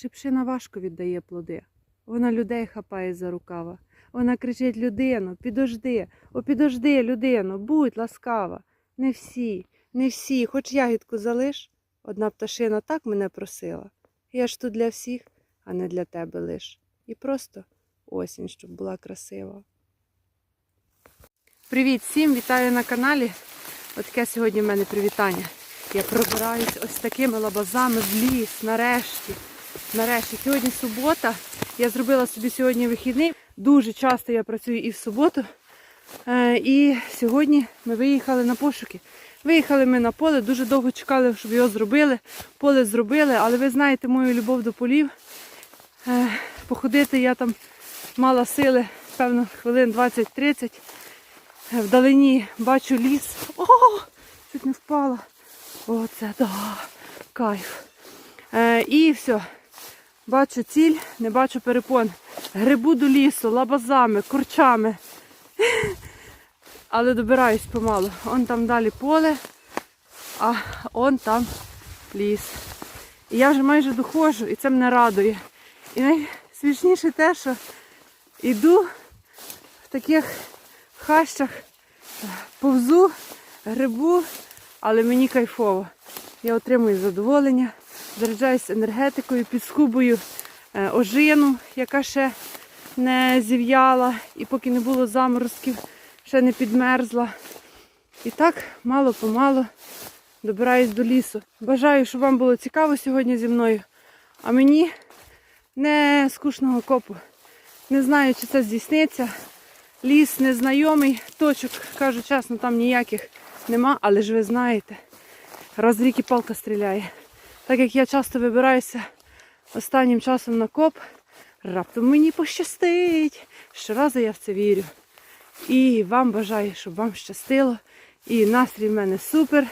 Шипшина важко віддає плоди. Вона людей хапає за рукава. Вона кричить людину, підожди, о, підожди, людину, будь ласкава. Не всі, не всі, хоч ягідку залиш. Одна пташина так мене просила. Я ж тут для всіх, а не для тебе лиш. І просто осінь, щоб була красива. Привіт всім, вітаю на каналі. Отаке сьогодні в мене привітання. Я пробираюсь ось такими лабазами в ліс, нарешті. Нарешті, сьогодні субота. Я зробила собі сьогодні вихідний. Дуже часто я працюю і в суботу. Е, І сьогодні ми виїхали на пошуки. Виїхали ми на поле, дуже довго чекали, щоб його зробили. Поле зробили, але ви знаєте мою любов до полів. Е, Походити я там мала сили, певно, хвилин 20-30. Е, Вдалині бачу ліс. О, чуть не впала. Оце да, кайф. І все. Бачу ціль, не бачу перепон. Грибу до лісу, лабазами, курчами. Але добираюсь помалу. Он там далі поле, а он там ліс. І я вже майже доходжу, і це мене радує. І найсмішніше те, що йду в таких хащах, повзу, грибу, але мені кайфово. Я отримую задоволення, заряджаюся енергетикою, підскубую е, ожину, яка ще не зів'яла, і поки не було заморозків, ще не підмерзла. І так мало-помалу добираюсь до лісу. Бажаю, щоб вам було цікаво сьогодні зі мною. А мені не скучного копу. Не знаю, чи це здійсниться. Ліс незнайомий, точок, кажу чесно, там ніяких нема, але ж ви знаєте, раз рік і палка стріляє. Так як я часто вибираюся останнім часом на коп, раптом мені пощастить. Щоразу я в це вірю. І вам бажаю, щоб вам щастило. І настрій в мене супер.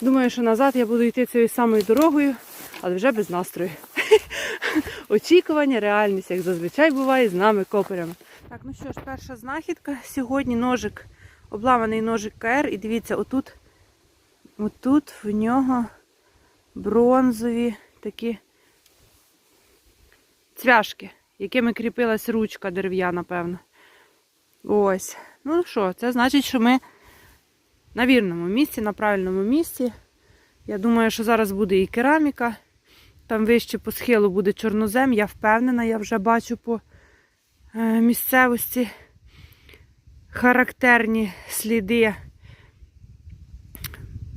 Думаю, що назад я буду йти цією самою дорогою, але вже без настрою. Очікування, реальність, як зазвичай буває з нами коперями. Так, ну що ж, перша знахідка. Сьогодні ножик, обламаний ножик КР. І дивіться, отут, отут в нього бронзові такі цвяшки, якими кріпилась ручка дерев'яна, певно. Ось. Ну що, це значить, що ми на вірному місці, на правильному місці. Я думаю, що зараз буде і кераміка. Там вище по схилу буде чорнозем. Я впевнена, я вже бачу по е, місцевості характерні сліди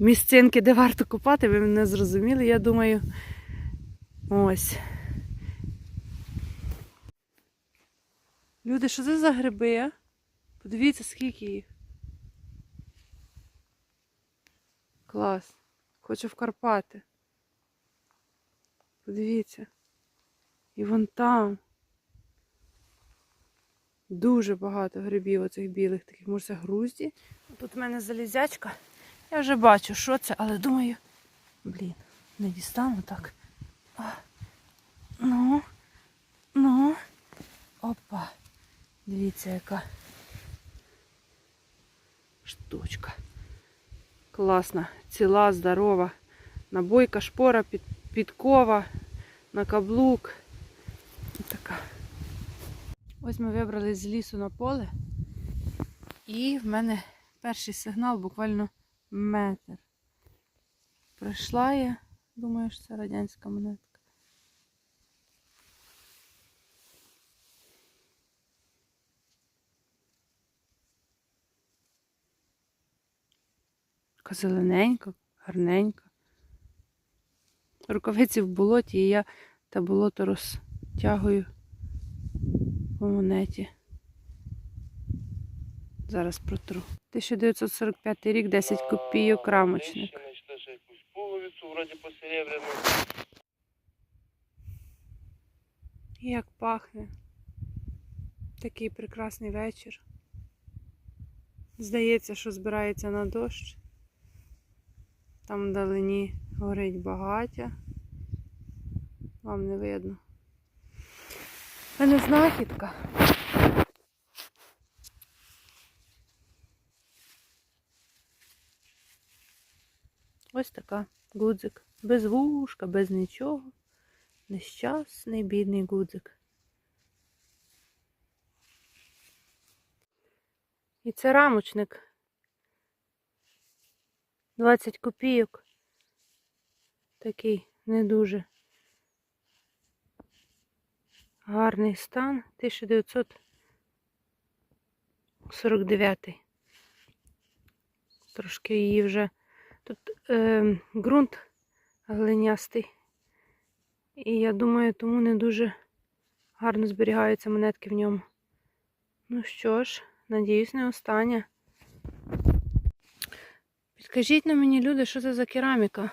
місцинки, де варто купати, ви мене зрозуміли, я думаю. Ось. Люди, що це за гриби? Подивіться, скільки їх. Клас. Хочу в Карпати. Подивіться. І вон там. Дуже багато грибів оцих білих, таких, може, це грузді. Тут в мене залізячка. Я вже бачу, що це, але думаю, блін, не дістану так. А, ну, ну, опа. Дивіться, яка штучка. Класна, ціла, здорова. Набойка, шпора, під, підкова, на каблук. Така. Ось ми вибрали з лісу на поле. І в мене перший сигнал буквально метр. Прийшла я, думаю, що це радянська монетка. Така зелененька, гарненька. Рукавиці в болоті, і я те болото розтягую по монеті. Зараз протру. 1945 рік, 10 копійок рамочник. Як пахне. Такий прекрасний вечір. Здається, що збирається на дощ. Там вдалині горить багаття. Вам не видно. Це не знахідка. Ось така гудзик. Без вушка, без нічого. Нещасний бідний гудзик. І це рамочник. 20 копійок. Такий не дуже гарний стан. 1949. Трошки її вже. Тут е, ґрунт глинястий. І я думаю, тому не дуже гарно зберігаються монетки в ньому. Ну що ж, надіюсь, не остання. Підкажіть на мені, люди, що це за кераміка?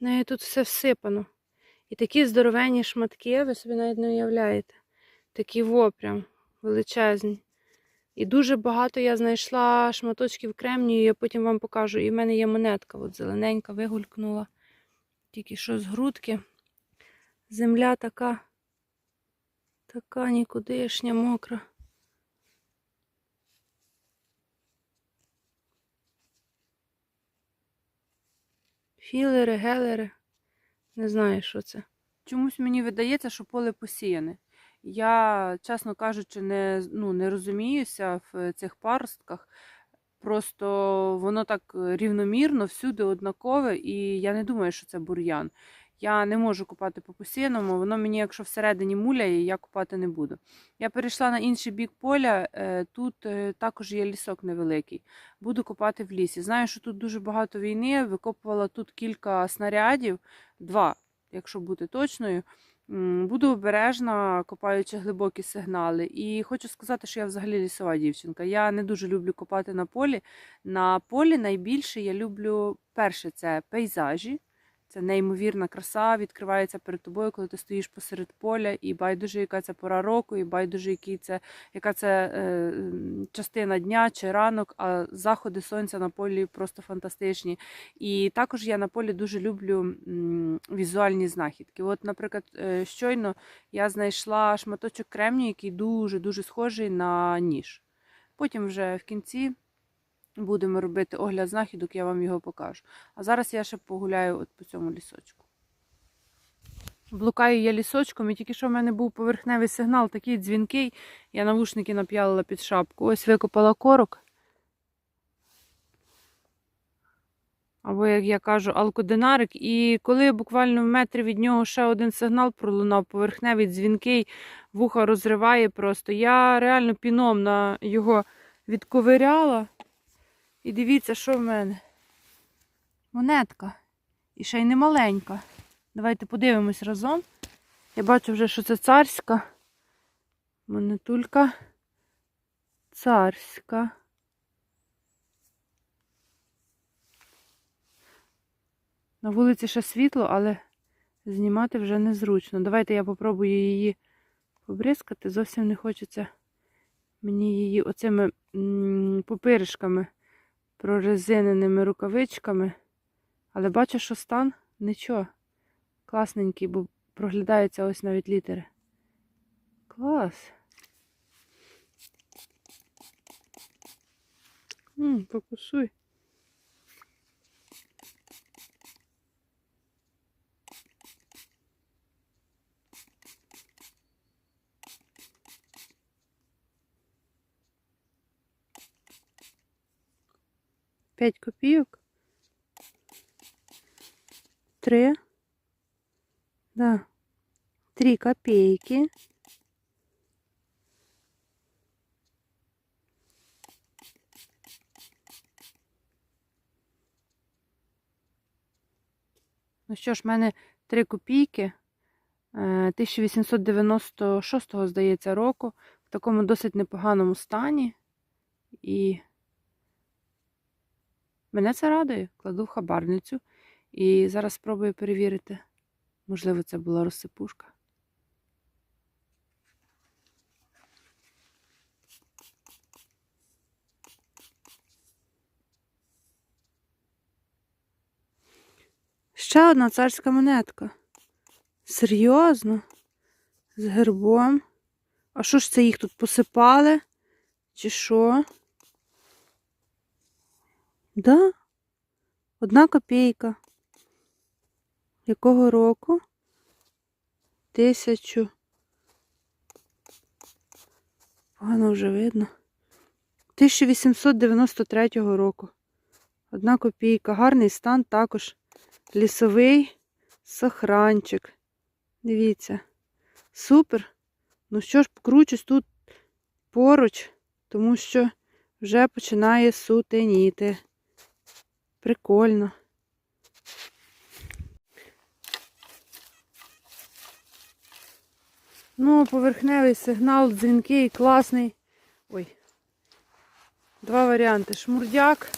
В неї тут все всипано. І такі здоровенні шматки, ви собі навіть не уявляєте. Такі во прям величезні. І дуже багато я знайшла шматочків кремнію, я потім вам покажу. І в мене є монетка, от зелененька вигулькнула. Тільки що з грудки. Земля така, така нікудишня, мокра. Філери, гелери. Не знаю, що це. Чомусь мені видається, що поле посіяне. Я, чесно кажучи, не, ну, не розуміюся в цих паростках. Просто воно так рівномірно, всюди однакове, і я не думаю, що це бур'ян. Я не можу купати по посіяному, воно мені, якщо всередині муляє, я купати не буду. Я перейшла на інший бік поля, е, тут е, також є лісок невеликий. Буду купати в лісі. Знаю, що тут дуже багато війни, викопувала тут кілька снарядів, два, якщо бути точною. Буду обережна, копаючи глибокі сигнали. І хочу сказати, що я взагалі лісова дівчинка. Я не дуже люблю копати на полі. На полі найбільше я люблю перше це пейзажі. Це неймовірна краса, відкривається перед тобою, коли ти стоїш посеред поля, і байдуже, яка це пора року, і байдуже, який це, яка це е, частина дня чи ранок, а заходи сонця на полі просто фантастичні. І також я на полі дуже люблю візуальні знахідки. От, наприклад, е, щойно я знайшла шматочок кремнію, який дуже-дуже схожий на ніж. Потім вже в кінці будемо робити огляд знахідок, я вам його покажу. А зараз я ще погуляю от по цьому лісочку. Блукаю я лісочком, і тільки що в мене був поверхневий сигнал, такий дзвінкий. Я навушники нап'ялила під шапку. Ось викопала корок. Або, як я кажу, алкодинарик. І коли буквально в метрі від нього ще один сигнал пролунав, поверхневий дзвінкий, вуха розриває просто. Я реально піном на його відковиряла. І дивіться, що в мене. Монетка. І ще й не маленька. Давайте подивимось разом. Я бачу вже, що це царська. Монетулька. Царська. На вулиці ще світло, але знімати вже незручно. Давайте я попробую її побризкати. Зовсім не хочеться мені її оцими м, пупиришками прорезиненими рукавичками. Але бачу, що стан нічого. Класненький, бо проглядаються ось навіть літери. Клас. М -м, покусуй. 5 копійок. 3. Да. 3 копейки. Ну що ж, в мене 3 копійки е, 1896, здається, року в такому досить непоганому стані. І мене це радує. Кладу в хабарницю. І зараз спробую перевірити. Можливо, це була розсипушка. Ще одна царська монетка. Серйозно? З гербом. А що ж це їх тут посипали? Чи що? Да? Одна копійка. Якого року? Тисячу. Погано вже видно. 1893 року. Одна копійка. Гарний стан також. Лісовий сохранчик. Дивіться. Супер. Ну що ж, покручусь тут поруч, тому що вже починає сутеніти. Прикольно. Ну, поверхневий сигнал, дзвінкий, класний. Ой. Два варіанти. Шмурдяк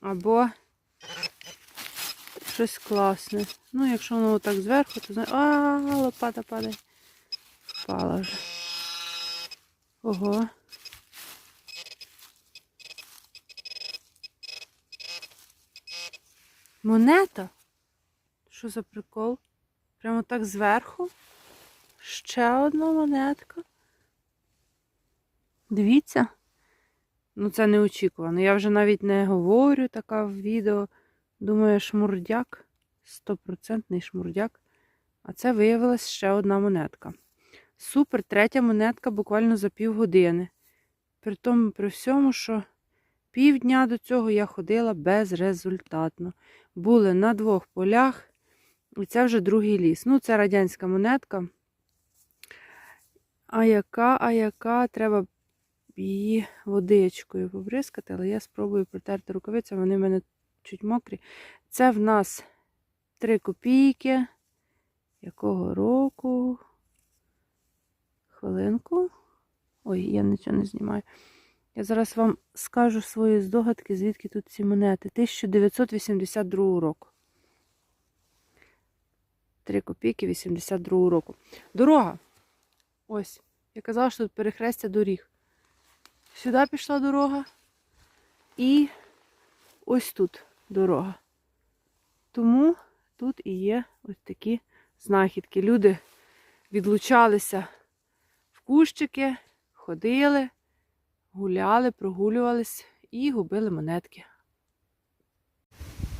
або щось класне. Ну, якщо воно так зверху, то знає. А, лопата падає. Впала вже. Ого. Монета? Що за прикол? Прямо так зверху. Ще одна монетка. Дивіться. Ну, це неочікувано. Я вже навіть не говорю така в відео. Думаю, шмурдяк. Стопроцентний шмурдяк. А це виявилась ще одна монетка. Супер, третя монетка буквально за півгодини. При тому, при всьому, що півдня до цього я ходила безрезультатно. Були на двох полях, і це вже другий ліс. Ну, це радянська монетка. А яка, а яка, треба її водичкою побризкати, але я спробую протерти рукавицями, вони в мене чуть мокрі. Це в нас 3 копійки. Якого року? Хвилинку. Ой, я нічого не знімаю. Я зараз вам скажу свої здогадки, звідки тут ці монети. 1982 року. 3 копійки 82 року. Дорога. Ось. Я казала, що тут перехрестя доріг. Сюди пішла дорога. І ось тут дорога. Тому тут і є ось такі знахідки. Люди відлучалися в кущики, ходили, гуляли, прогулювались і губили монетки.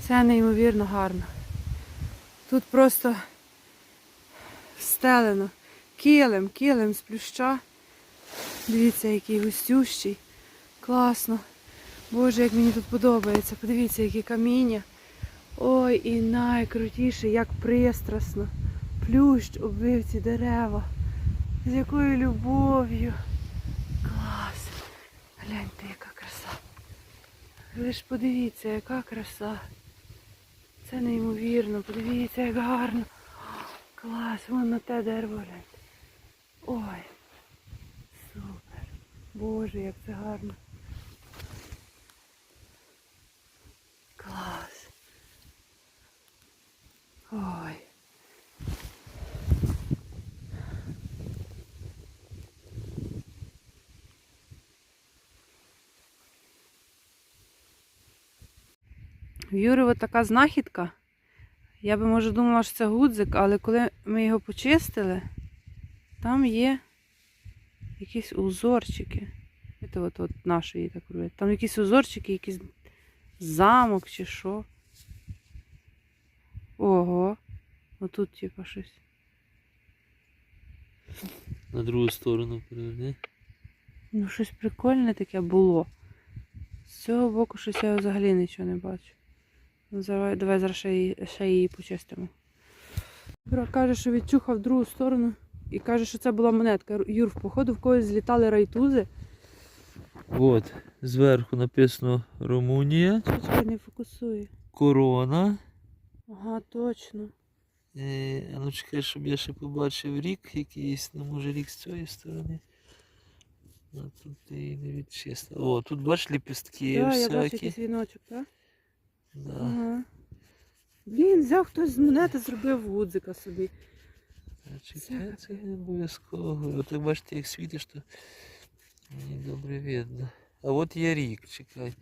Це неймовірно гарно. Тут просто встелено. Килим, килим з плюща. Дивіться, який густющий. Класно. Боже, як мені тут подобається. Подивіться, які каміння. Ой, і найкрутіше, як пристрасно. Плющ обвив ці дерева. З якою любов'ю. Гляньте, яка краса. Ви ж подивіться, яка краса. Це неймовірно. Подивіться, як гарно. Клас, вон на те дерево гляньте. Ой. Супер. Боже, як це гарно. Клас. Ой. В Юри така знахідка. Я би, може, думала, що це гудзик, але коли ми його почистили, там є якісь узорчики. Це от, от нашої так роблять. Там якісь узорчики, якийсь замок чи що. Ого. Отут, типа, щось. На другу сторону переверни. Ну, щось прикольне таке було. З цього боку щось я взагалі нічого не бачу. Ну, давай, зараз ще її, ще її почистимо. Юра каже, що відчухав другу сторону і каже, що це була монетка. Юр, в походу в когось злітали райтузи. От, зверху написано Румунія, Чекай, не фокусує. корона. Ага, точно. Е, а ну чекай, щоб я ще побачив рік якийсь, ну може рік з цієї сторони. А тут ти її не відчистив. О, тут бачиш ліпістки Так, я бачу якийсь віночок, так? Да. Ага. Блін, взяв хтось з монети, зробив гудзика собі. А Чекай, це не обов'язково. От як бачите, як світиш, то мені добре видно. А от є рік, чекай.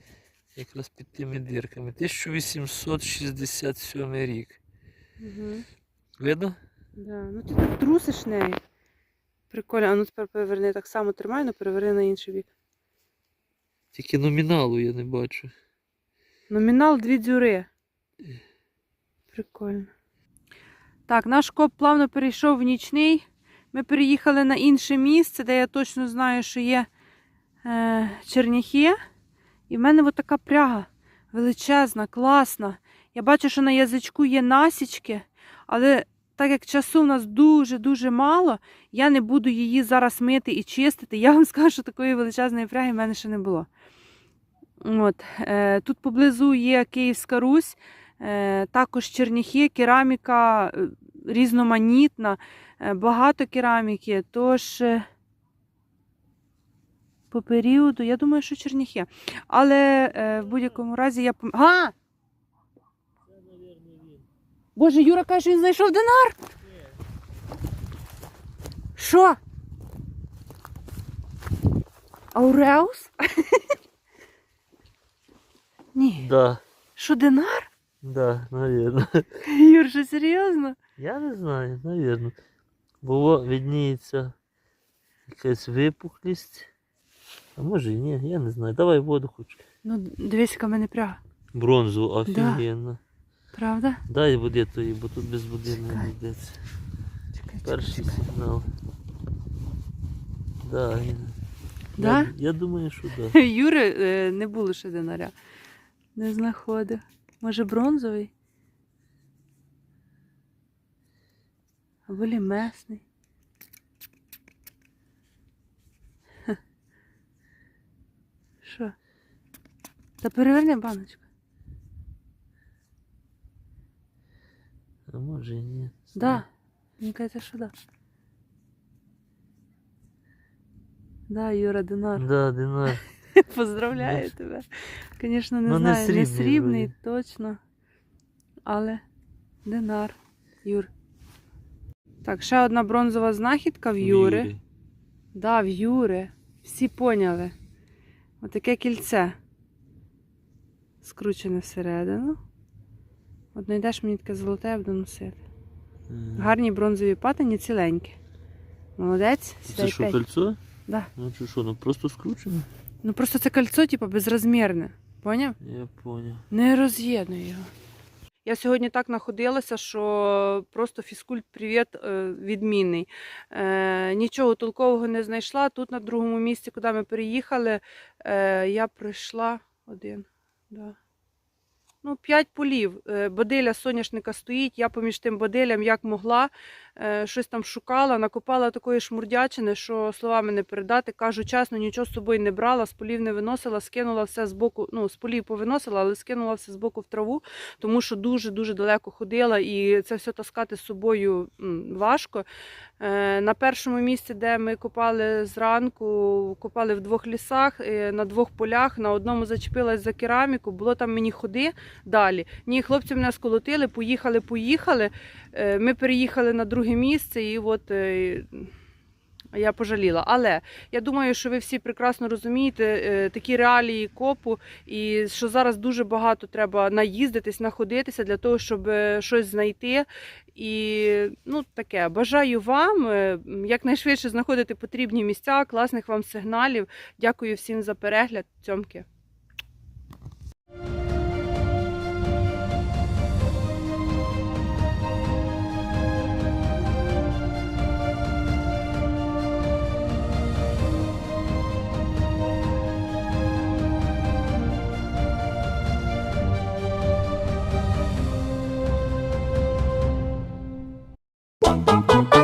Якраз під тими дирками. 1867 рік. Угу. Видно? Да. Ну ти так трусиш нею. Прикольно, а ну тепер переверни так само тримай, але переверни на інший бік. Тільки номіналу я не бачу. Номінал дві дзюри. Прикольно. Так, наш коп плавно перейшов в нічний. Ми переїхали на інше місце, де я точно знаю, що є е, черняхи. І в мене от така пряга величезна, класна. Я бачу, що на язичку є насічки, але так як часу в нас дуже-дуже мало, я не буду її зараз мити і чистити. Я вам скажу, що такої величезної пряги в мене ще не було. От, е, тут поблизу є Київська Русь, е, також черняхи, кераміка е, різноманітна, багато кераміки. Тож по періоду, я думаю, що черняхи. Але в будь-якому разі я пом... А! Боже, Юра каже, він знайшов динар. Що? Ауреус? Ні. Да, Що, динар? да, наверное. Юр, що серйозно? Я не знаю, наверное. Було видніється якась випуклість. А може і ні, я не знаю. Давай воду хоч. Ну, дивись, яка мене пряга. Бронзу офігенно. Правда? Дай води тої, бо тут без води не йдеться. Перший чекай. сигнал. Да, Да? я, я думаю, що да. Юри е, не було ще динаря. Не знаходив. Може бронзовий? Або лімесний. Що? Та переверни баночку. А може і ні. Да. Мені кажеться, що да. Да, Юра, динар. Да, динар. Поздравляю тебе. Звісно, не Ну, знаю, не срібний срібний, точно. Але динар. Юр. Так, ще одна бронзова знахідка в Юри. Юрій. Да, в Юри. Всі поняли. Отаке кільце. Скручене всередину. От знайдеш мені таке золоте, я буду носити. М. Гарні бронзові патині ціленькі. Молодець, Це що, кольцо? Да. Ну чи що, ну просто скручено? Ну просто це кольцо, типу, безрозмірне. Поняв? Я понял. Не роз'єднуй його. Я сьогодні так находилася, що просто фізкульт-привіт е, відмінний. Е, нічого толкового не знайшла. Тут на другому місці, куди ми переїхали, е, я прийшла один. Да. Ну, п'ять полів. Бодиля соняшника стоїть. Я поміж тим бодилям як могла, щось там шукала, накопала такої шмурдячини, що словами не передати. Кажу чесно, нічого з собою не брала, з полів не виносила, скинула все з боку, ну, з полів повиносила, але скинула все з боку в траву, тому що дуже-дуже далеко ходила і це все таскати з собою важко. Е, На першому місці, де ми копали зранку, копали в двох лісах, е, на двох полях. На одному зачепилась за кераміку, було там мені ходи далі. Ні, хлопці мене сколотили, поїхали, поїхали. Е, Ми переїхали на друге місце, і от е, я пожаліла. Але я думаю, що ви всі прекрасно розумієте е, такі реалії копу, і що зараз дуже багато треба наїздитись, находитися для того, щоб щось знайти. І ну таке бажаю вам якнайшвидше знаходити потрібні місця, класних вам сигналів. Дякую всім за перегляд. Цьомки. Música